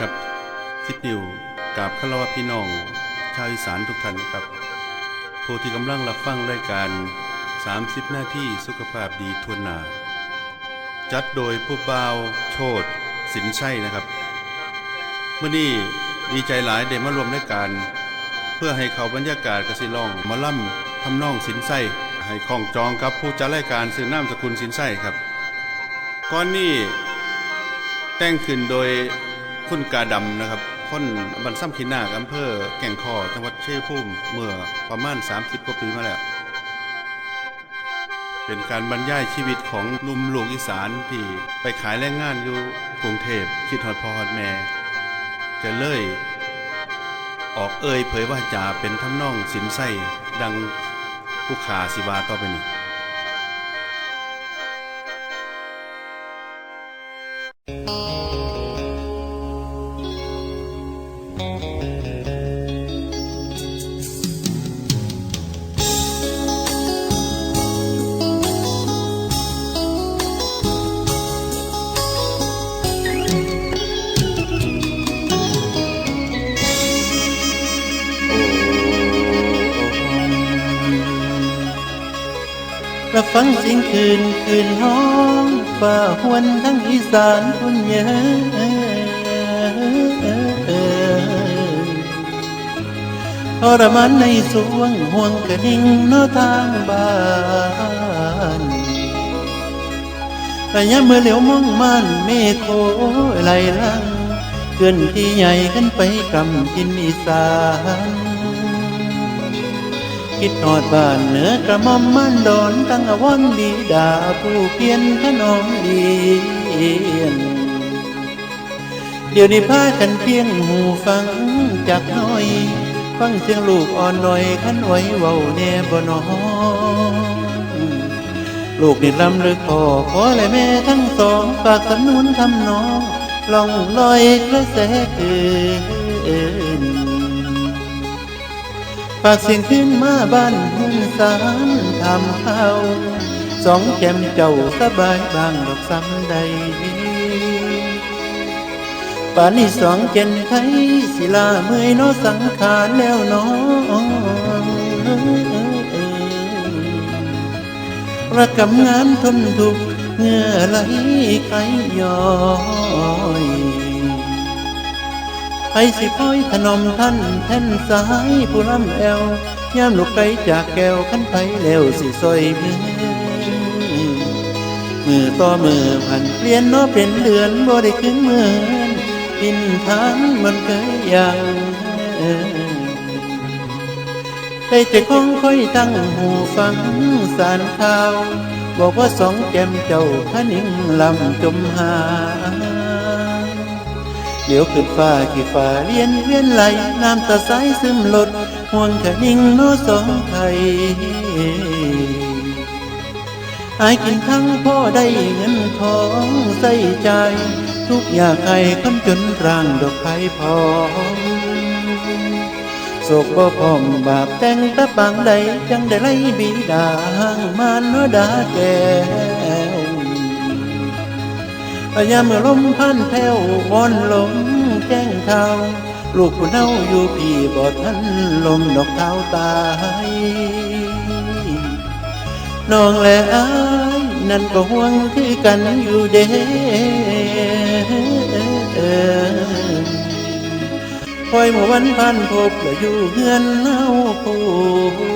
ครับทิปนิวกราบคารวะพี่น้อง ชาวอีสานทุกท่านครับผู้ที่กำลังรับฟังรายการ 30 หน้าที่สุขภาพดีทวนนา จัดโดยผู้บ่าวโชดสินใช่นะครับเมื่อนี้ดีใจหลายได้มารวมรายการ เพื่อให้เขาบรรยากาศกระสิล่องมาล่ำทำนองสินไส้ให้คล้องจองกับผู้จัดรายการซื้อน้ำสกุลสินไส้ครับก้อนนี้แต่งขึ้นโดย คุณกาดำนะครับคนบันซ้ำขีนาคอำเภอแก่งคอจังหวัดเชัยงภูมิเมื่อประมาณ 30 กว่าปีมาแล้ว เป็นการบรรยายชีวิตของหนุ่มหลวงอีสานที่ไปขายแรงงานอยู่กรุงเทพคิดฮอดพอฮอดแม่ก็เลย ออกเอ่ยเผยว่าจาเป็นทำนองสินไส้ดังผู้ขาสิวาต่อไปนี้ รับฟังเสียงคืนคืนห้องฝ่าหวนทั้งอีสานพุ่นเยทรมานในสวงห่วงกระดิ่งโนทางบ้านระยะเมื่อเหลียวมองมันเมฆโคไหลลังเกินที่ใหญ่ขึ้นไปกำกินอีสาน คิดหอดบ้านเหนือกระม่อมมันดอนตั้งอวอนดีดาผู้เพียนขนมเดียนเดี๋ยวนี้พากันเพียงหูฟังจากน้อย ฟังเสียงลูกอ่อนหน่อยขันไว้เว้าแน่บ่นอลูกนี่ลำลึกพ่อขอและแม่ทั้งสองฝากสำนุนทำนองลองลอยกระแสคืน ฝากเสียงขึ้นมาบ้านหุ่นสารทำเอาสองแก้มเจ้าสบายบางดอกซ้ำใดป่านนี้สองเจนไทยศิลาเมื่อยนอสังขารแล้วน้องระกำงานทนทุกเงื่อไหลไขย้อย ไผสิคอยถนอมท่านแท่นสายผู้ลำแอวย่ามลูกไกจากแก้วขันไปแล้วสิซอยมือมือต่อมือพันเปลี่ยนนอเป็นเดือนบ่ได้คืนเหมือนกินทานมันเคยยังได้แต่คงค่อยตั้งหูฟังสารข่าว บอกว่าสองแก้มเจ้าพนิ่งลำจมหา เดี๋ยวขึ้นฟ้าขี่ฟ้าเลียนเวียนไหลน้ำตาใสซึมหลดห่วงขะนิ่งโนสองไทยหายกินทั้งพ่อได้เงินทองใส่ใจ ทุกอย่างไอ้คำจนร่างดอกไผ่พอโศกบ่พร้อมบาปแต่งตะปางใดจังได้ไล่บิดาห่างมานเนอดาแก วอาญาเมื่อลมพันแผ่ววอนลมแจ้งเทาลูกผู้เน่าอยู่พี่บ่ทันลมดอกเท้าตายน้องและอายนั่นก็ห่วงคือกันอยู่เด้คอยเมื่อวันพันพบและอยู่เฮือนเน่าผู้